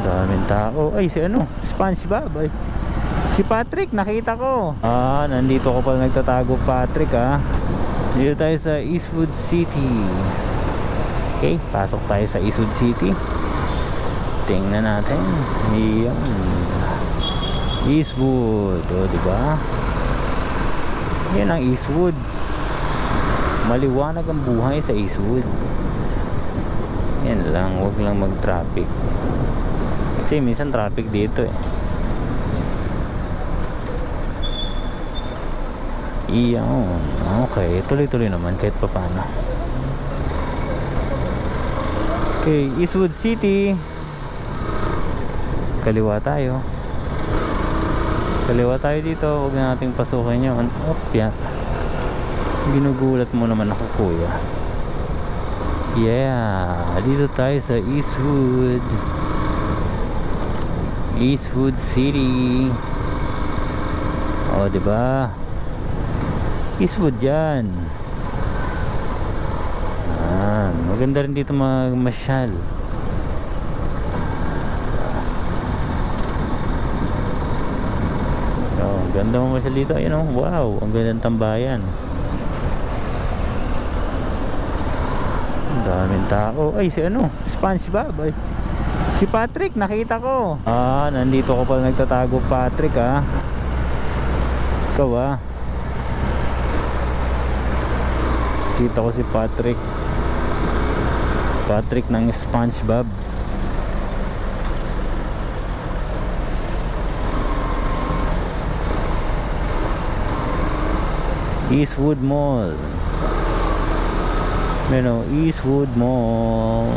Daming tao. Ay, si ano? SpongeBob. Ay. Si Patrick, nakita ko. Ah, nandito ko pala nagtatago, Patrick, ah. Dito tayo sa Eastwood City. Okay, pasok tayo sa Eastwood City. Tingnan natin. Yan. Eastwood. O, di ba? Yan ang Eastwood. Maliwanag ang buhay sa Eastwood. Yan lang, wag lang mag-traffic. Kasi minsan traffic dito eh. Iyon. Okay, tuloy-tuloy naman kahit papano. Okay, Eastwood City. Kaliwa tayo. Kaliwa tayo dito. Huwag na nating pasukin yun. Opya. Ginugulat mo naman ako, kuya. Yeah, dito tayo sa Eastwood. Eastwood City. Oh, 'di ba? Eastwood 'yan. Ah, maganda rin dito magmasyal. Oh, ganda mo masyal dito. Ayun oh, wow, ang ganda ng tambayan. Daming tao. Ay, si ano? SpongeBob. Ay. Si Patrick, nakita ko. Ah, nandito ko pala nagtatago, Patrick, ah. Ikaw, ah. Kita ko si Patrick. Patrick ng SpongeBob. Eastwood Mall. Ano, Eastwood Mall.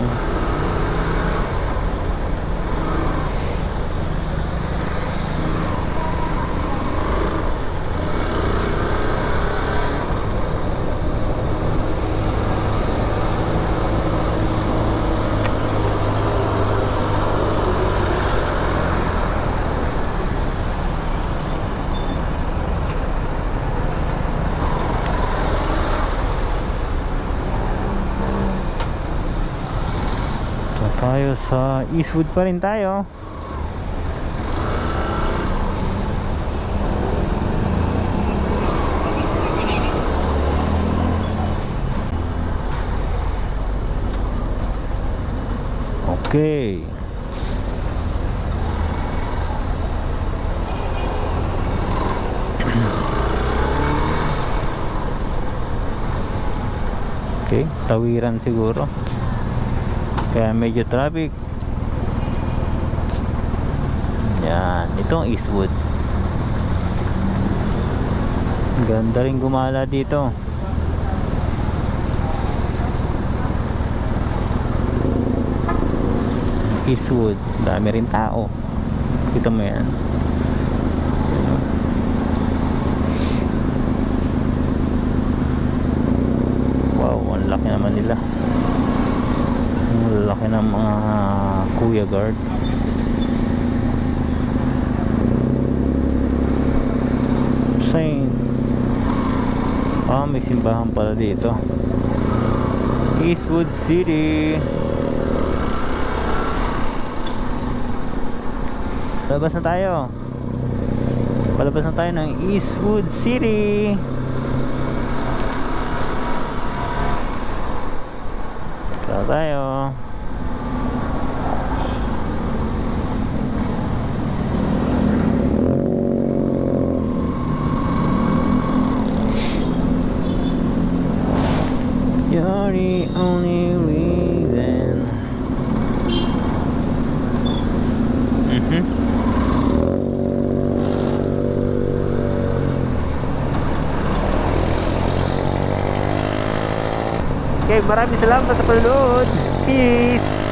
Tayo sa Eastwood pa rin tayo. Okay. Okay, tawiran siguro. Kaya medyo traffic. Yan, ito ang Eastwood. Ganda rin gumala dito. Eastwood, dami rin tao. Kita mo yan. Wow, ang laki naman nila. Ang laki ng mga kuya guard. Saint. Ah, may simbahan pala dito. Eastwood City. Palabas na tayo. Palabas na tayo ng Eastwood City. Tara tayo. Okay, maraming salamat sa panonood. Peace!